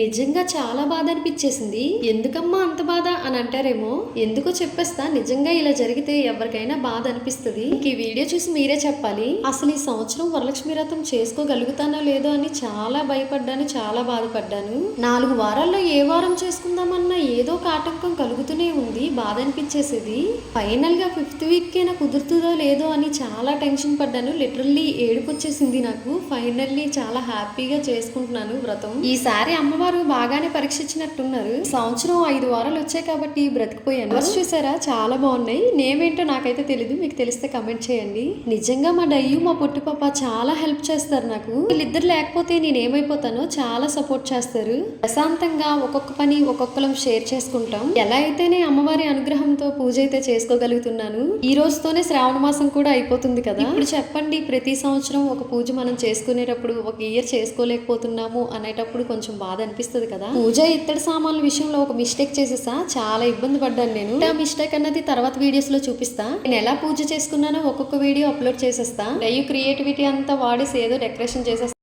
నిజంగా చాలా బాధ అనిపించేసింది ఎందుకమ్మా అంత బాధ అని అంటారేమో. ఎందుకో చెప్పేస్తా నిజంగా ఇలా జరిగితే ఎవరికైనా బాధ అనిపిస్తుంది. ఈ వీడియో చూసి మీరే చెప్పాలి. అసలు ఈ సంవత్సరం వరలక్ష్మి వ్రతం చేసుకోగలుగుతానో లేదో అని చాలా భయపడ్డాను చాలా బాధపడ్డాను. నాలుగు వారాల్లో ఏ వారం చేసుకుందామన్నా ఏదో ఒక ఆటంకం కలుగుతూనే ఉంది బాధ అనిపించేసేది ఫైనల్గా ఫిఫ్త్ వీక్ కైనా కుదురుతుందో లేదో అని చాలా టెన్షన్ పడ్డాను. లిటరల్లీ ఏడుపు వచ్చేసింది నాకు. ఫైనల్లీ చాలా హ్యాపీగా చేసుకుంటున్నాను వ్రతం. ఈసారి అమ్మవారు బాగానే పరీక్షించినట్టున్నారు. సంవత్సరం ఐదు వారాలు వచ్చాయి కాబట్టి బ్రతికిపోయాను. వర్స్ చూసారా? చాలా బాగున్నాయి. నేమేంటో నాకైతే తెలీదు. మీకు తెలిస్తే కమెంట్ చేయండి. నిజంగా మా డయ్యు మా పొట్టు పాప చాలా హెల్ప్ చేస్తారు నాకు. వీళ్ళిద్దరు లేకపోతే నేను ఏమైపోతానో చాలా సపోర్ట్ చేస్తారు. ప్రశాంతంగా ఒక్కొక్క పని ఒక్కొక్కలం షేర్ చేసుకుంటాం. ఎలా అయితేనే అమ్మవారి అనుగ్రహంతో పూజ అయితే చేసుకోగలుగుతున్నాను. ఈ రోజుతోనే శ్రావణ మాసం కూడా అయిపోతుంది కదా. ఇప్పుడు చెప్పండి ప్రతి సంవత్సరం ఒక పూజ మనం చేసుకునేటప్పుడు ఒక ఇయర్ చేసుకోలేకపోతున్నాము అనేటప్పుడు కొంచెం బాధ అనిపిస్తుంది కదా? పూజ ఇత్తడి సామాన్ల విషయంలో ఒక మిస్టేక్ చేసేసా? చాలా ఇబ్బంది పడ్డాను నేను. ఆ మిస్టేక్ అన్నది తర్వాత వీడియోస్లో చూపిస్తా. నేను ఎలా పూజ చేసుకున్నానో ఒక్కొక్క వీడియో అప్లోడ్ చేసేస్తా. డయ్యు క్రియేటివిటీ అంతా వాడేసి ఏదో డెకరేషన్ చేసేస్తా.